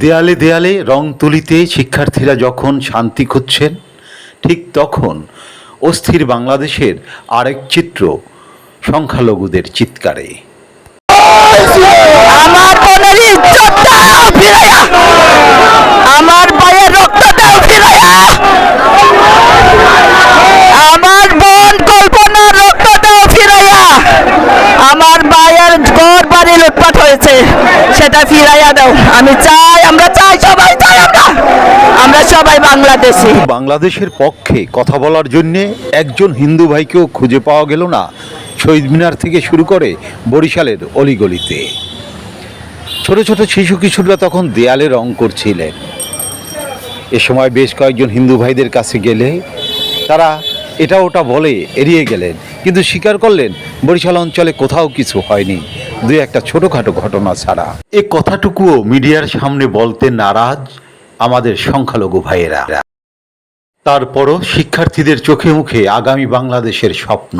দেয়ালে দেয়ালে, রং তুলিতে শিক্ষার্থীরা যখন শান্তি খুঁজছেন, ঠিক তখন অস্থির বাংলাদেশের আরেক চিত্র সংখ্যালঘুদের চিৎকারে। আমার আমার ভাইয়ের রক্তটাও ফিরাইয়া, আমার বোন কল্পনার রক্তটাও ফিরাইয়া, আমার ভাইয়ের ঘর বাড়ি লুটপাট হয়েছে, সেটা ফিরাইয়া দাও। আমি চাই সবাই চাই আমরা আমরা সবাই বাংলাদেশি। বাংলাদেশের পক্ষে কথা বলার জন্যে একজন হিন্দু ভাইকেও খুঁজে পাওয়া গেল না। শহীদ মিনার থেকে শুরু করে বরিশালের অলিগলিতে। ছোট ছোট শিশু কিশোররা তখন দেয়ালে রং করছিলেন। এ সময় বেশ কয়েকজন হিন্দু ভাইদের কাছে গেলে তারা এটা ওটা বলে এড়িয়ে গেলেন। কিন্তু স্বীকার করলেন বরিশাল অঞ্চলে কোথাও কিছু হয়নি। দুই একটা ছোটোখাটো ঘটনা ছাড়া। এ কথাটুকুও মিডিয়ার সামনে বলতে নারাজ আমাদের সংখ্যালঘু ভাইয়েরা। তারপরও শিক্ষার্থীদের চোখে মুখে আগামী বাংলাদেশের স্বপ্ন।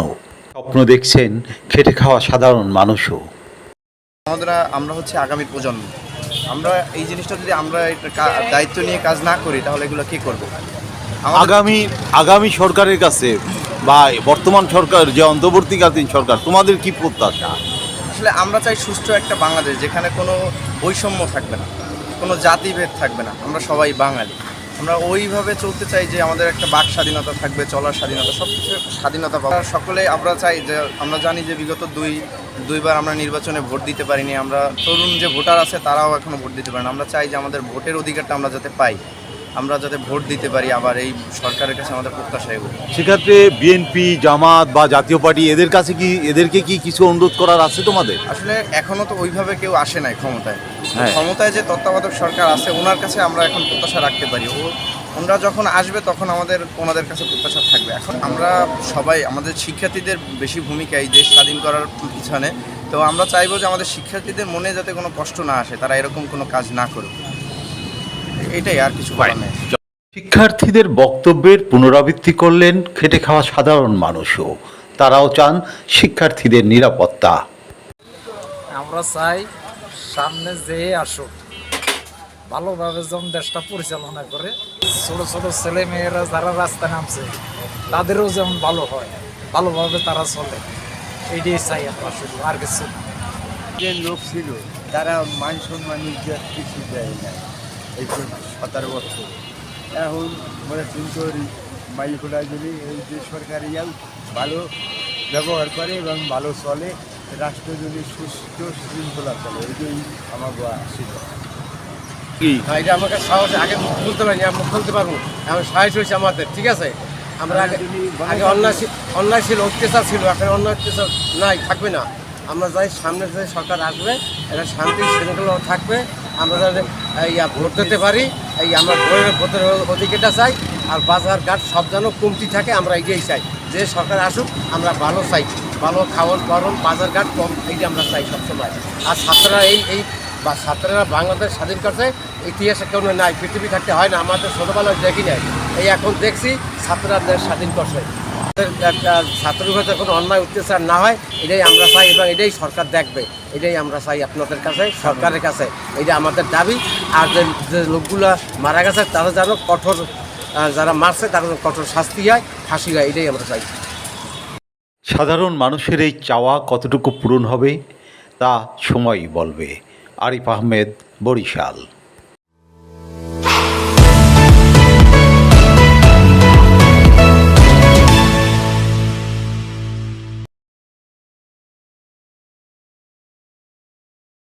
স্বপ্ন দেখছেন খেটে খাওয়া সাধারণ মানুষও। আমরা হচ্ছে আগামী প্রজন্ম। আমরা এই জিনিসটা যদি আমরা দায়িত্ব নিয়ে কাজ না করি তাহলে এগুলো কে করবে? আগামী আগামী সরকারের কাছে বা বর্তমান সরকার যে অন্তর্বর্তীকালীন সরকার তোমাদের কি প্রত্যাশা? আসলে আমরা চাই সুষ্ঠু একটা বাংলাদেশ যেখানে কোনো বৈষম্য থাকবে না। কোনো জাতিভেদ থাকবে না। আমরা সবাই বাঙালি। আমরা ওইভাবে চলতে চাই যে আমাদের একটা বাক স্বাধীনতা থাকবে, চলার স্বাধীনতা সব কিছু স্বাধীনতা পাবো। সকলে আমরা চাই যে, আমরা জানি যে বিগত দুই, দুইবার আমরা নির্বাচনে ভোট দিতে পারিনি। আমরা তরুণ যে ভোটার আছে তারাও এখনও ভোট দিতে পারেন আমরা চাই যে আমাদের ভোটের অধিকারটা আমরা যাতে পাই। আমরা যাতে ভোট দিতে পারি আবার এই সরকারের কাছে আমাদের প্রত্যাশা এগুলো সেক্ষেত্রে বিএনপি জামাত বা জাতীয় পার্টি এদের কাছে কি এদেরকে কি কিছু অনুরোধ করার আছে তোমাদের? আসলে এখনও তো ওইভাবে কেউ আসে নাই ক্ষমতায়। হ্যাঁ। ক্ষমতায় যে তত্ত্বাবধায়ক সরকার আছে ওনার কাছে আমরা এখন প্রত্যাশা রাখতে পারি। ও ওনারা যখন আসবে তখন আমাদের ওনাদের কাছে প্রত্যাশা থাকবে। এখন আমরা সবাই আমাদের শিক্ষার্থীদের বেশি ভূমিকা এই দেশ স্বাধীন করার পিছনে। তো আমরা চাইব যে আমাদের শিক্ষার্থীদের মনে যাতে কোনো কষ্ট না আসে তারা এরকম কোনো কাজ না করুক। এটাই আর কিছু শিক্ষার্থীদের বক্তব্যের পুনরাবৃত্তি করলেন খেটে খাওয়া সাধারণ মানুষও। তারাও চান শিক্ষার্থীদের নিরাপত্তা। আমরা চাই সামনে যে আসুক। ভালোভাবে যেমন দেশটা পরিচালনা করে ছোট ছোট ছেলে মেয়েরা যারা রাস্তায় নামছে তাদেরও যেমন ভালো হয় ভালোভাবে তারা চলে। এইটাই চাই আমরা শুধু আর কিছু যে লোক ছিল তারা মান সম্মান ইজ্জত কিছু দেয় না এই সতেরো বছর। এখন মনে চিন্তা করি মাইকুলা যদি এই যে সরকারি ইয়াল ভালো ব্যবহার করে এবং ভালো চলে রাষ্ট্র যদি সুস্থ শৃঙ্খলা চলে এটাই আমার হ্যাঁ, এটা আমাকে সাহস আগে মুখ খুলতে পারিনি আমি মুখ খুলতে পারব। এখন সাহস হয়েছে আমাদের ঠিক আছে? আমরা আগে আগে অন্যায় অন্যায় ছিল অত্যাচার ছিল এখন অন্যায় অত্যাচার নাই থাকবে না। আমরা যাই সামনে যাই সরকার আসবে এটা শান্তি শৃঙ্খলা থাকবে। আমরা যাতে আ, ভোট দিতে পারি। এই আমরা ভোটের ভোটের অধিকারটা চাই আর বাজার ঘাট সব যেন কমতি থাকে আমরা এগিয়েই চাই। যে সরকার আসুক আমরা ভালো চাই। ভালো খাওয়ান গরম বাজার ঘাট কম এইটা আমরা চাই সবসময়। আর ছাত্ররা এই এই বা ছাত্ররা বাংলাদেশ স্বাধীন করছে ইতিহাসে কেউ নাই পৃথিবী থাকতে হয় না আমাদের ছোটোবেলায় দেখি নাই। এই এখন দেখছি ছাত্ররা স্বাধীন করছে। একটা ছাত্রীভাবে কোনো অন্যায়, অত্যাচার না হয়, এটাই আমরা চাই এবং এটাই সরকার দেখবে। এটাই আমরা চাই আপনাদের কাছে, সরকারের কাছে। এটা আমাদের দাবি। আর যে লোকগুলো মারা গেছে, তারা যেন কঠোর যারা মারছে, তারা কঠোর শাস্তি হয়, ফাঁসি হয়, এটাই আমরা চাই। সাধারণ মানুষের এই চাওয়া কতটুকু পূরণ হবে, তা সময়ই বলবে। আরিফ আহমেদ, বরিশাল।